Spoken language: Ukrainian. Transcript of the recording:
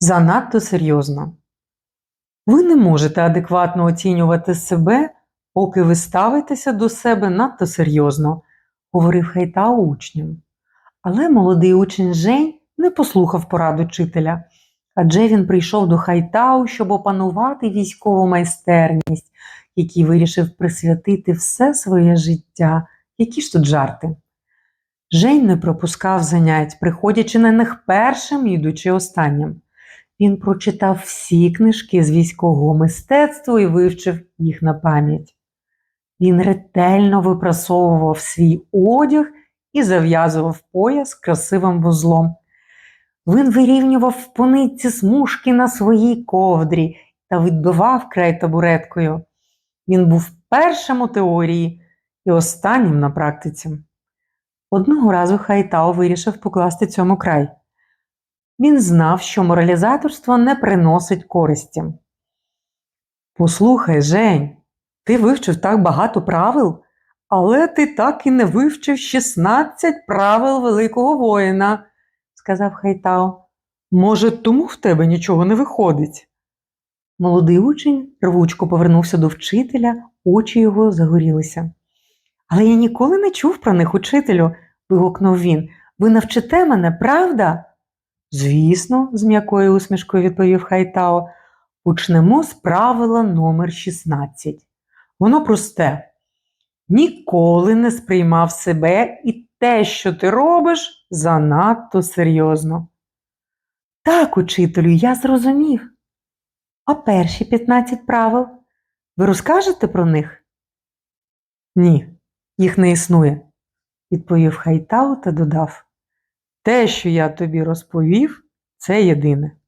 занадто серйозно. Ви не можете адекватно оцінювати себе, поки ви ставитеся до себе надто серйозно, говорив Хайтао учням. Але молодий учень Жень не послухав пораду вчителя, адже він прийшов до Хайтау, щоб опанувати військову майстерність, якій вирішив присвятити все своє життя. Які ж тут жарти? Жень не пропускав занять, приходячи на них першим і йдучи останнім. Він прочитав всі книжки з військового мистецтва і вивчив їх на пам'ять. Він ретельно випрасовував свій одяг і зав'язував пояс красивим вузлом. Він вирівнював в пониці смужки на своїй ковдрі та відбивав край табуреткою. Він був першим у теорії і останнім на практиці. Одного разу Хайтао вирішив покласти цьому край. Він знав, що моралізаторство не приносить користі. Послухай, Жень, ти вивчив так багато правил, але ти так і не вивчив 16 правил великого воїна, сказав Хайтао. Може, тому в тебе нічого не виходить? Молодий учень рвучко повернувся до вчителя, очі його загорілися. Але я ніколи не чув про них, учителю, вигукнув він. Ви навчите мене, правда? Звісно, з м'якою усмішкою відповів Хайтао. Почнемо з правила номер 16. Воно просте. Ніколи не сприймав себе і те, що ти робиш, занадто серйозно. Так, учителю, я зрозумів. А перші 15 правил? Ви розкажете про них? Ні, їх не існує, відповів Хайтау та додав. Те, що я тобі розповів, це єдине.